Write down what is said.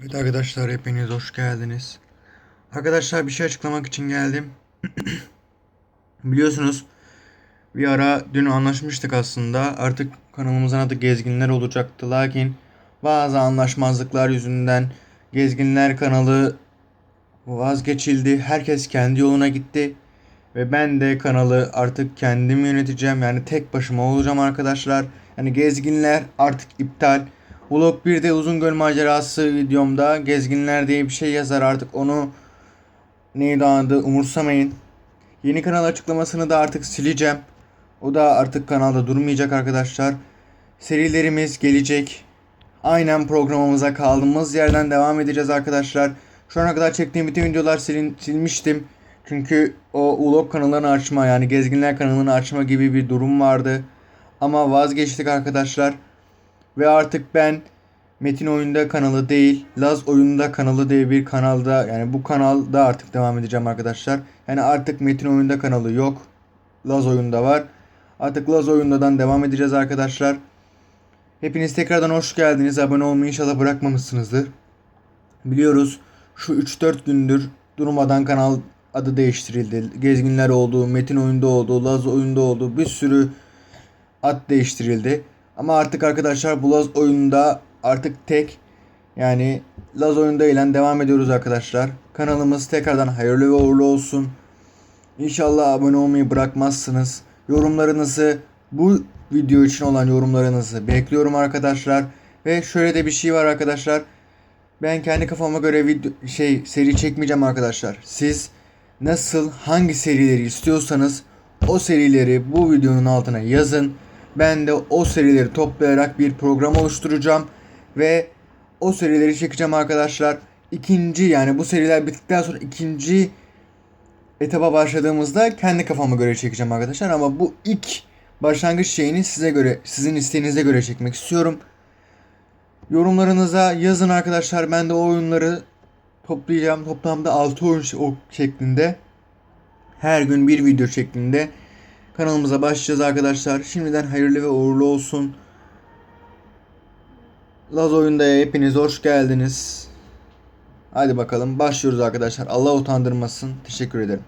Evet arkadaşlar hepiniz hoş geldiniz. Arkadaşlar bir şey açıklamak için geldim. Biliyorsunuz bir ara dün anlaşmıştık aslında. Artık kanalımızın adı Gezginler olacaktı. Lakin bazı anlaşmazlıklar yüzünden Gezginler kanalı vazgeçildi. Herkes kendi yoluna gitti. Ve ben de kanalı artık kendim yöneteceğim. Yani tek başıma olacağım arkadaşlar. Yani Gezginler artık iptal. Vlog 1'de Uzungöl macerası videomda Gezginler diye bir şey yazar artık onu neydi adı umursamayın. Yeni kanal açıklamasını da artık sileceğim. O da artık kanalda durmayacak arkadaşlar. Serilerimiz gelecek. Aynen programımıza kaldığımız yerden devam edeceğiz arkadaşlar. Şu ana kadar çektiğim bütün videolar silin, silmiştim. Çünkü o vlog kanalını açma yani Gezginler kanalını açma gibi bir durum vardı. Ama vazgeçtik arkadaşlar. Ve artık ben Metin Oyunda kanalı değil, Laz Oyunda kanalı diye bir kanalda yani bu kanalda artık devam edeceğim arkadaşlar. Yani artık Metin Oyunda kanalı yok. Laz Oyunda var. Artık Laz Oyunda'dan devam edeceğiz arkadaşlar. Hepiniz tekrardan hoş geldiniz. Abone olmayı inşallah bırakmamışsınızdır. Biliyoruz şu 3-4 gündür durmadan kanal adı değiştirildi. Gezginler oldu, Metin Oyunda oldu, Laz Oyunda oldu. Bir sürü ad değiştirildi. Ama artık arkadaşlar bu Laz oyunda artık tek yani Laz oyunda ile devam ediyoruz arkadaşlar. Kanalımız tekrardan hayırlı ve uğurlu olsun. İnşallah abone olmayı bırakmazsınız. Yorumlarınızı bu video için olan yorumlarınızı bekliyorum arkadaşlar. Ve şöyle de bir şey var arkadaşlar. Ben kendi kafama göre video şey seri çekmeyeceğim arkadaşlar. Siz nasıl hangi serileri istiyorsanız o serileri bu videonun altına yazın. Ben de o serileri toplayarak bir program oluşturacağım ve o serileri çekeceğim arkadaşlar. İkinci yani bu seriler bittikten sonra ikinci etaba başladığımızda kendi kafama göre çekeceğim arkadaşlar ama bu ilk başlangıç şeyini size göre sizin isteğinize göre çekmek istiyorum. Yorumlarınıza yazın arkadaşlar. Ben de o oyunları toplayacağım. Toplamda 6 oyun şeklinde her gün bir video şeklinde kanalımıza başlayacağız arkadaşlar. Şimdiden hayırlı ve uğurlu olsun. Laz oyundaya hepiniz hoş geldiniz. Hadi bakalım başlıyoruz arkadaşlar. Allah utandırmasın. Teşekkür ederim.